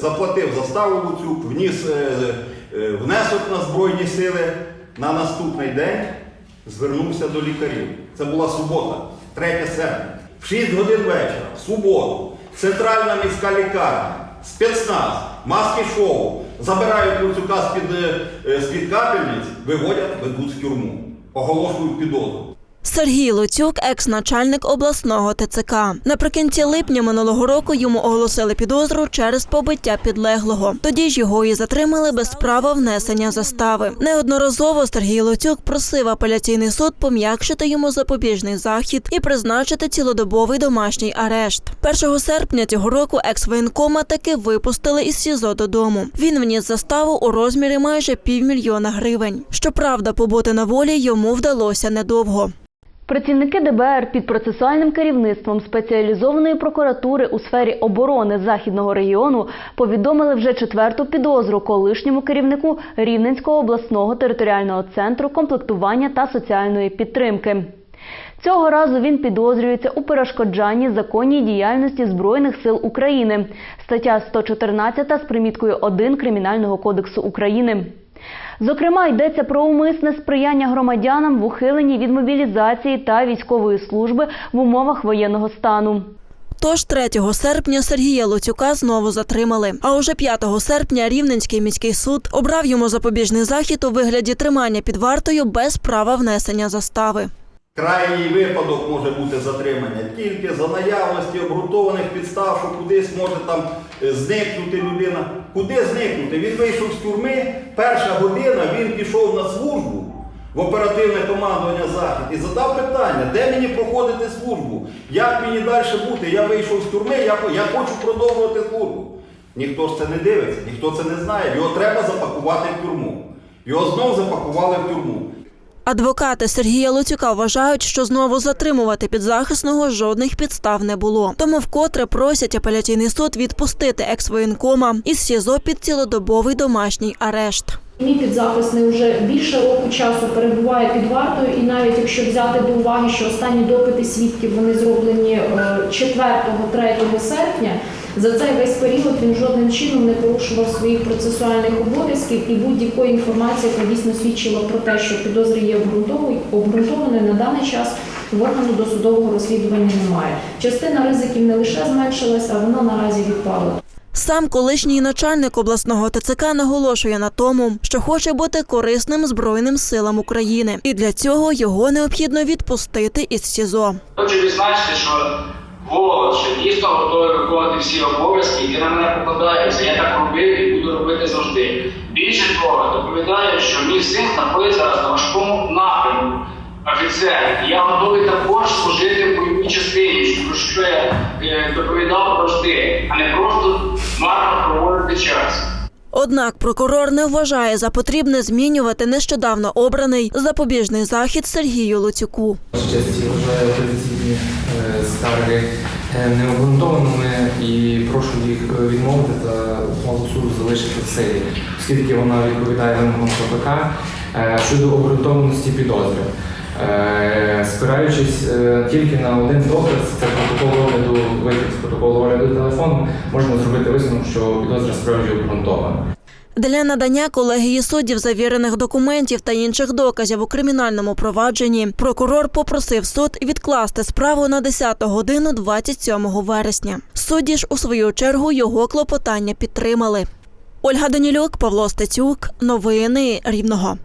заплатив заставу Луцюк, вніс е, е, внесок на Збройні сили. На наступний день звернувся до лікарів. Це була субота, 3 серпня. В 6 годин вечора, в суботу, центральна міська лікарня, спецназ, маски шоу забирають Луцюка з-під, е, е, капельниць, виводять, ведуть в тюрму, оголошують підозру. Сергій Луцюк, екс-начальник обласного ТЦК. Наприкінці липня минулого року йому оголосили підозру через побиття підлеглого. Тоді ж його і затримали без права внесення застави. Неодноразово Сергій Луцюк просив апеляційний суд пом'якшити йому запобіжний захід і призначити цілодобовий домашній арешт. 1 серпня цього року екс-воєнкома таки випустили із СІЗО додому. Він вніс заставу у розмірі майже півмільйона гривень. Щоправда, побути на волі йому вдалося недовго. Працівники ДБР під процесуальним керівництвом спеціалізованої прокуратури у сфері оборони західного регіону повідомили вже четверту підозру колишньому керівнику Рівненського обласного територіального центру комплектування та соціальної підтримки. Цього разу він підозрюється у перешкоджанні законній діяльності Збройних сил України. Стаття 114 з приміткою 1 Кримінального кодексу України. Зокрема, йдеться про умисне сприяння громадянам в ухиленні від мобілізації та військової служби в умовах воєнного стану. Тож 3 серпня Сергія Луцюка знову затримали. А уже 5 серпня Рівненський міський суд обрав йому запобіжний захід у вигляді тримання під вартою без права внесення застави. Крайній випадок може бути затримання тільки за наявності обґрунтованих підстав, що кудись може там е, зникнути людина. Куди зникнути? Він вийшов з тюрми, перша година він пішов на службу в оперативне командування Захід і задав питання, де мені проходити службу, як мені далі бути. Я вийшов з тюрми, я, я хочу продовжувати службу. Ніхто ж це не дивиться, ніхто це не знає. Його треба запакувати в тюрму. Його знов запакували в тюрму. Адвокати Сергія Луцюка вважають, що знову затримувати підзахисного жодних підстав не було. Тому вкотре просять апеляційний суд відпустити екс-воєнкома із СІЗО під цілодобовий домашній арешт. Мій підзахисний вже більше року часу перебуває під вартою, і навіть якщо взяти до уваги, що останні допити свідків вони зроблені 4-3 серпня, за цей весь період він жодним чином не порушував своїх процесуальних обов'язків і будь-якої інформації, яка дійсно свідчила про те, що підозри є обґрунтованою на даний час. В органу досудового розслідування немає. Частина ризиків не лише зменшилася, а вона наразі відпала. Сам колишній начальник обласного ТЦК наголошує на тому, що хоче бути корисним Збройним силам України, і для цього його необхідно відпустити із СІЗО. Хочу відзначити, що що дійсно готовий виконувати всі обов'язки, які на мене покладаються. Я так робив і буду робити завжди. Більше того, доповідаю, що мій син знаходиться зараз на важкому напрямку. Офіцер, я готовий також служити в бойовій частині, про що я е, доповідав завжди, а не просто марно проводити час. Однак прокурор не вважає за потрібне змінювати нещодавно обраний запобіжний захід Сергію Луцюку. Честі вважаю апеляційні е, скарги необґрунтованими і прошу їх е, відмовити та ухвалу суду залишити в силі, оскільки вона відповідає вимогам КПК е, щодо обґрунтованості підозри. Е, Спираючись е, тільки на один доказ, це протокол огляду, витяг з протоколу огляду телефону, можна зробити висновок, що підозра справді обґрунтована. Для надання колегії суддів завірених документів та інших доказів у кримінальному провадженні прокурор попросив суд відкласти справу на 10 годину 27 вересня. Судді ж у свою чергу його клопотання підтримали. Ольга Данілюк, Павло Стецюк. Новини Рівного.